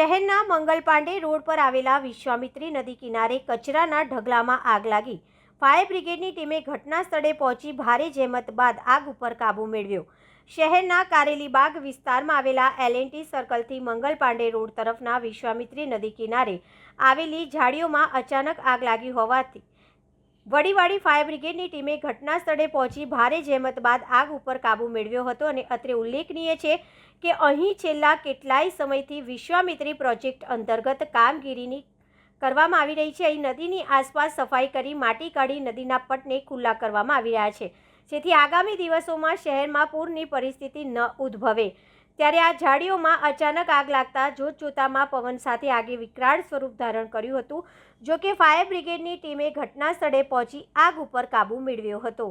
શહેરના મંગલ પાંડે રોડ પર આવેલા વિશ્વામિત્રી નદી કિનારે કચરાના ઢગલામાં આગ લાગી. ફાયર બ્રિગેડની ટીમે ઘટના સ્થળે પહોંચી ભારે જહેમત બાદ આગ ઉપર કાબૂ મેળવ્યો. શહેરના કારેલીબાગ વિસ્તારમાં આવેલા એલએનટી સર્કલથી મંગલ પાંડે રોડ તરફના વિશ્વામિત્રી નદી કિનારે આવેલી ઝાડીઓમાં અચાનક આગ લાગી હોવાથી વડીવાડી ફાયર બ્રિગેડની ટીમે ઘટના સ્થળે પહોંચી ભારે જહેમત બાદ આગ ઉપર કાબૂ મેળવ્યો હતો અને અત્રે ઉલ્લેખનીય છે કે અહીં છેલ્લા કેટલાય સમયથી વિશ્વામિત્રી પ્રોજેક્ટ અંતર્ગત કામગીરીની કરવામાં આવી રહી છે. અહીં નદીની આસપાસ સફાઈ કરી માટી કાઢી નદીના પટને ખુલ્લા કરવામાં આવી રહ્યા છે, જેથી આગામી દિવસોમાં શહેરમાં પૂરની પરિસ્થિતિ ન ઉદ્ભવે. ત્યારે આ ઝાડીઓમાં અચાનક આગ લાગતા જોતજોતામાં પવન સાથે આગે વિકરાળ સ્વરૂપ ધારણ કર્યું હતું, જોકે ફાયર બ્રિગેડની ટીમે ઘટના સ્થળે પહોંચી આગ ઉપર કાબૂ મેળવ્યો હતો.